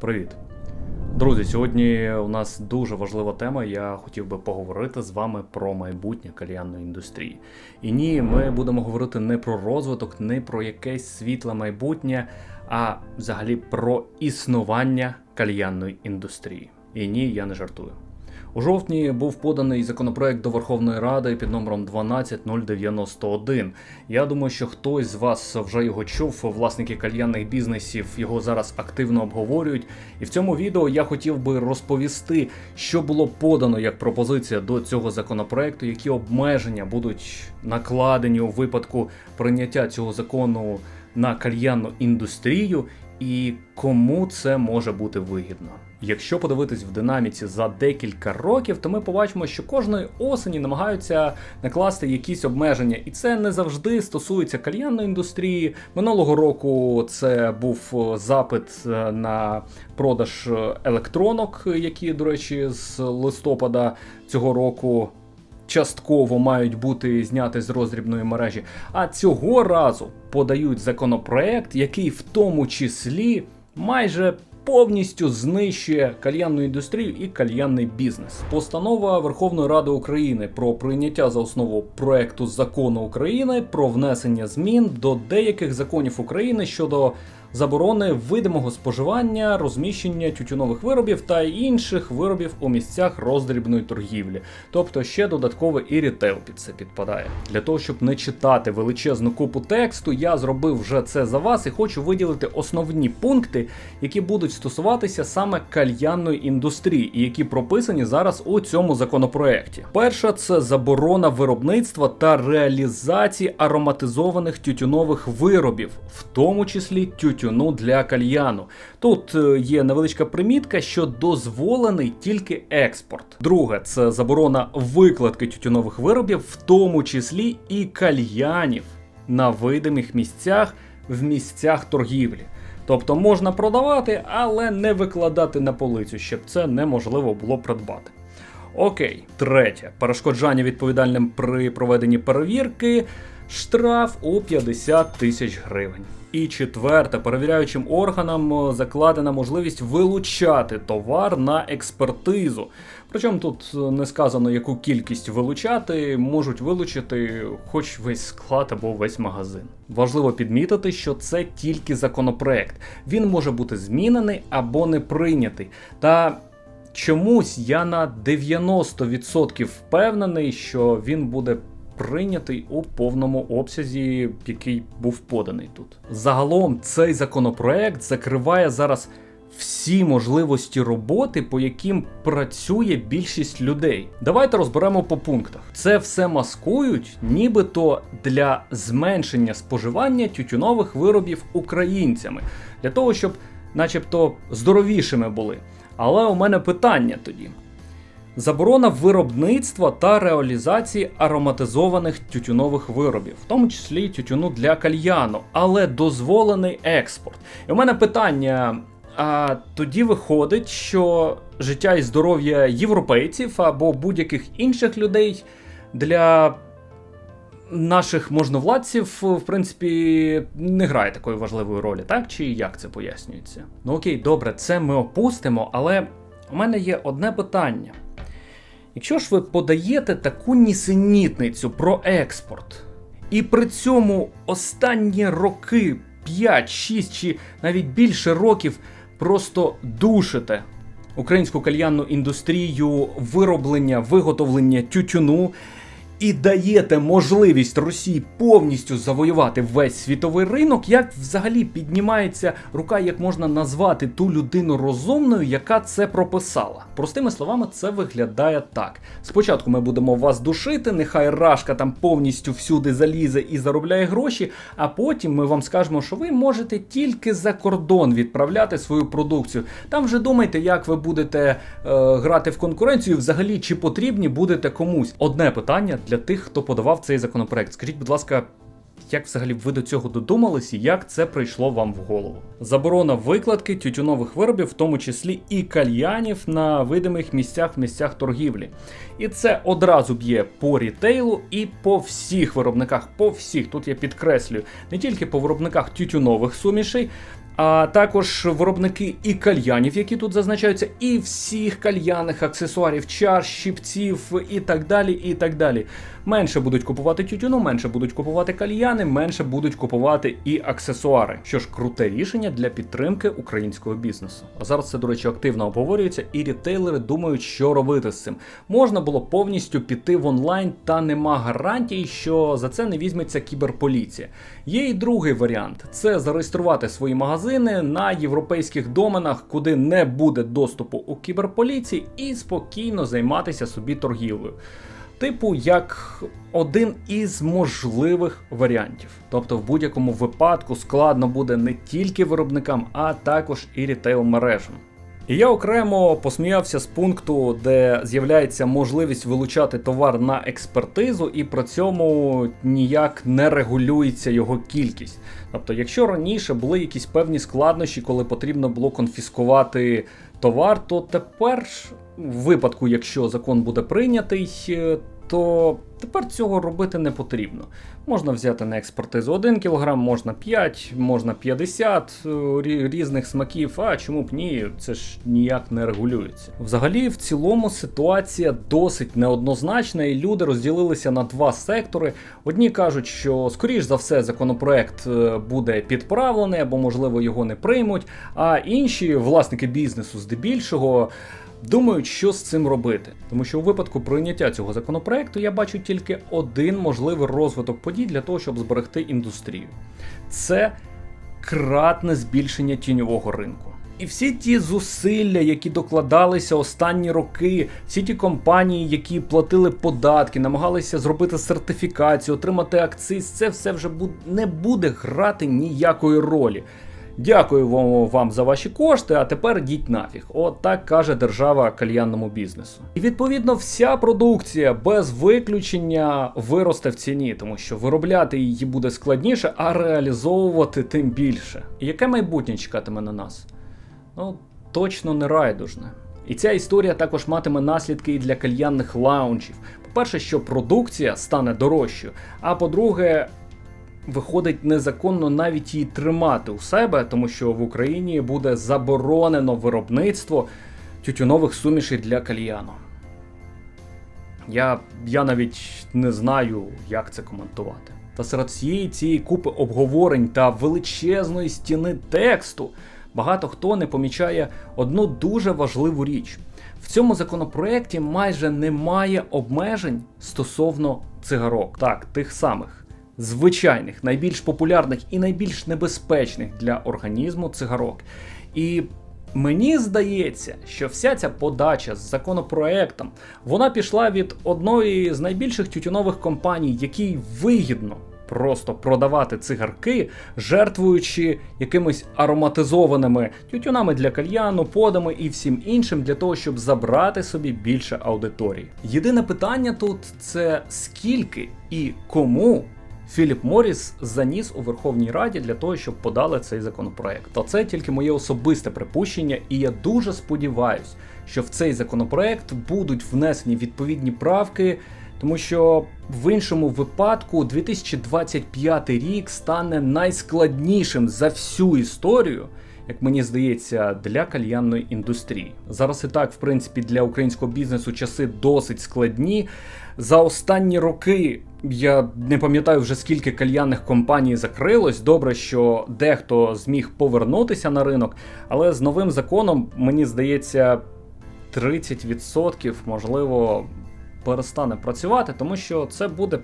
Привіт. Друзі, сьогодні у нас дуже важлива тема. Я хотів би поговорити з вами про майбутнє кальянної індустрії. І ні, ми будемо говорити не про розвиток, не про якесь світле майбутнє, а взагалі про існування кальянної індустрії. І ні, я не жартую. У жовтні був поданий законопроект до Верховної Ради під номером 12091. Я думаю, що хтось з вас вже його чув. Власники кальянних бізнесів його зараз активно обговорюють. І в цьому відео я хотів би розповісти, що було подано як пропозиція до цього законопроекту, які обмеження будуть накладені у випадку прийняття цього закону на кальянну індустрію, і кому це може бути вигідно. Якщо подивитись в динаміці за декілька років, то ми побачимо, що кожної осені намагаються накласти якісь обмеження, і це не завжди стосується кальянної індустрії. Минулого року це був е, запит е, на продаж е, електронок, які, до речі, з листопада цього року. Частково мають бути зняті з роздрібної мережі. А цього разу подають законопроект, який в тому числі майже повністю знищує кальянну індустрію і кальянний бізнес. Постанова Верховної Ради України про прийняття за основу проекту закону України про внесення змін до деяких законів України щодо заборони видимого споживання, розміщення тютюнових виробів та інших виробів у місцях роздрібної торгівлі. Тобто ще додатково і рітейл під це підпадає. Для того, щоб не читати величезну купу тексту, я зробив вже це за вас і хочу виділити основні пункти, які будуть стосуватися саме кальянної індустрії, і які прописані зараз у цьому законопроекті. Перша це заборона виробництва та реалізації ароматизованих тютюнових виробів, в тому числі тютюну для кальяну. Тут е, є невеличка примітка, що дозволений тільки експорт. Друге, це заборона викладки тютюнових виробів, в тому числі і кальянів на видимих місцях в місцях торгівлі. Тобто можна продавати, але не викладати на полицю, щоб це неможливо було придбати. Окей, третє. Перешкоджання відповідальним при проведенні перевірки. Штраф у 50 тисяч гривень. І четверте, перевіряючим органам е, закладена можливість вилучати товар на експертизу. Причому тут е, не сказано, яку кількість вилучати, можуть вилучити хоч весь склад або весь магазин. Важливо підмітити, що це тільки законопроект. Він може бути змінений або не прийнятий. Та чомусь я на 90% впевнений, що він буде прийнятий у повному обсязі, який був поданий тут. Загалом цей законопроект закриває зараз всі можливості роботи, по яким працює більшість людей. Давайте розберемо по пунктах. Це все маскують, нібито для зменшення споживання тютюнових виробів українцями, для того, щоб, начебто, здоровішими були. Але у мене питання тоді. Заборона виробництва та реалізації ароматизованих тютюнових виробів, в тому числі тютюну для кальяну, але дозволений експорт. І у мене питання: а тоді виходить, що життя і здоров'я європейців або будь-яких інших людей для наших можновладців, в принципі, не грає такої важливої ролі, так? Чи як це пояснюється? Ну окей, добре, це ми опустимо, але у мене є одне питання. Якщо ж ви подаєте таку нісенітницю про експорт, і при цьому останні роки 5, 6 чи навіть більше років просто душите українську кальянну індустрію вироблення, виготовлення тютюну і даєте можливість Росії повністю завоювати весь світовий ринок, як взагалі піднімається рука, як можна назвати ту людину розумною, яка це прописала. Простими словами, це виглядає так: спочатку ми будемо вас душити, нехай рашка там повністю всюди залізе і заробляє гроші, а потім ми вам скажемо, що ви можете тільки за кордон відправляти свою продукцію. Там вже думайте, як ви будете е, грати в конкуренцію, взагалі чи потрібні будете комусь. Одне питання для тих, хто подавав цей законопроект. Скажіть, будь ласка. Як взагалі ви до цього додумалися, як це прийшло вам в голову? Заборона викладки тютюнових виробів, в тому числі і кальянів на видимих місцях в місцях торгівлі. І це одразу б'є по рітейлу і по всіх виробниках, по всіх. Тут я підкреслюю, не тільки по виробниках тютюнових сумішей, а також виробники і кальянів, які тут зазначаються, і всіх кальяних аксесуарів, чар, щипців і так далі. і так далі. Менше будуть купувати тютюну, менше будуть купувати кальяни, менше будуть купувати і аксесуари. Що ж, круте рішення для підтримки українського бізнесу. А зараз це, до речі, активно обговорюється, і рітейлери думають, що робити з цим. Можна було повністю піти в онлайн, та нема гарантій, що за це не візьметься кіберполіція. Є і другий варіант: це зареєструвати свої магазини на європейських доменах, куди не буде доступу у кіберполіції, і спокійно займатися собі торгівлею. Типу, як один із можливих варіантів. Тобто, в будь-якому випадку складно буде не тільки виробникам, а також і рітейл мережам. І я окремо посміявся з пункту, де з'являється можливість вилучати товар на експертизу, і при цьому ніяк не регулюється його кількість. Тобто, якщо раніше були якісь певні складнощі, коли потрібно було конфіскувати товар, то тепер, в випадку, якщо закон буде прийнятий, то тепер цього робити не потрібно. Можна взяти на експертизу 1 кг, можна 5, можна 50 різних смаків. А чому б ні? Це ж ніяк не регулюється. Взагалі, в цілому ситуація досить неоднозначна, і люди розділилися на два сектори. Одні кажуть, що скоріш за все законопроект е, буде підправлений або, можливо, його не приймуть. А інші власники бізнесу здебільшого думають, що з цим робити. Тому що у випадку прийняття цього законопроекту я бачу тільки один можливий розвиток подій для того, щоб зберегти індустрію. Це кратне збільшення тіньового ринку. І всі ті зусилля, які докладалися останні роки, всі ті компанії, які платили податки, намагалися зробити сертифікацію, отримати акциз, це все вже не буде грати ніякої ролі. Дякую вам за ваші кошти, а тепер йдіть нафіг. От так каже держава кальянному бізнесу. І відповідно вся продукція без виключення виросте в ціні, тому що виробляти її буде складніше, а реалізовувати тим більше. І яке майбутнє чекатиме на нас? Ну, точно не райдужне. І ця історія також матиме наслідки і для кальянних лаунжів. По-перше, що продукція стане дорожчою, а по-друге, виходить незаконно навіть її тримати у себе, тому що в Україні буде заборонено виробництво тютюнових сумішей для кальяну. Я я навіть не знаю, як це коментувати. Та серед всієї цієї купи обговорень та величезної стіни тексту багато хто не помічає одну дуже важливу річ. В цьому законопроекті майже немає обмежень стосовно цигарок, так, тих самих звичайних, найбільш популярних і найбільш небезпечних для організму цигарок. І Мені здається, що вся ця подача з законопроектом вона пішла від одної з найбільших тютюнових компаній, якій вигідно просто продавати цигарки, жертвуючи якимись ароматизованими тютюнами для кальяну, подами і всім іншим для того, щоб забрати собі більше аудиторії. Єдине питання тут це скільки і кому Філіп Моріс заніс у Верховній Раді для того, щоб подали цей законопроект. Та це тільки моє особисте припущення, і я дуже сподіваюся, що в цей законопроект будуть внесені відповідні правки. Тому що в іншому випадку 2025 рік стане найскладнішим за всю історію, як мені здається, для кальянної індустрії. Зараз і так, в принципі, для українського бізнесу часи досить складні. За останні роки я не пам'ятаю вже скільки кальянних компаній закрилось. Добре, що дехто зміг повернутися на ринок, але з новим законом, мені здається, 30% можливо перестане працювати, тому що це буде.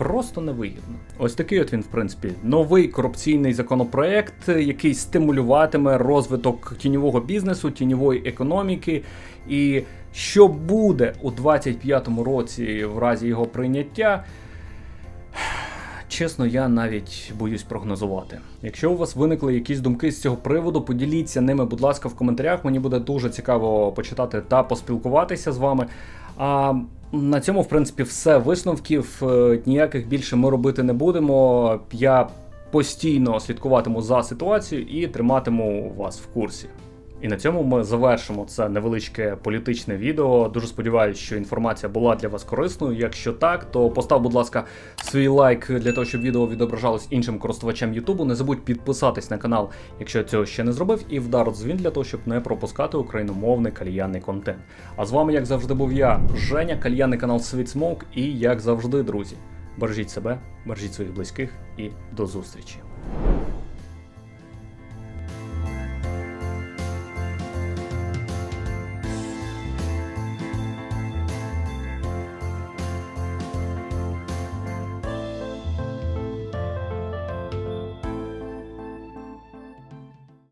Просто невигідно. Ось такий от він, в принципі, новий корупційний законопроект, який стимулюватиме розвиток тіньового бізнесу, тіньової економіки. І що буде у 25-му році в разі його прийняття? Чесно, я навіть боюсь прогнозувати. Якщо у вас виникли якісь думки з цього приводу, поділіться ними, будь ласка, в коментарях. Мені буде дуже цікаво почитати та поспілкуватися з вами. А на цьому, в принципі, все. Висновків е, ніяких більше ми робити не будемо. Я постійно слідкуватиму за ситуацією і триматиму вас в курсі. І на цьому ми завершимо це невеличке політичне відео. Дуже сподіваюся, що інформація була для вас корисною. Якщо так, то постав, будь ласка, свій лайк для того, щоб відео відображалось іншим користувачам Ютубу. Не забудь підписатись на канал, якщо цього ще не зробив, і вдар дзвін для того, щоб не пропускати україномовний кальянний контент. А з вами, як завжди, був я, Женя, кальянний канал Smoke, і як завжди, друзі, бережіть себе, бережіть своїх близьких і до зустрічі.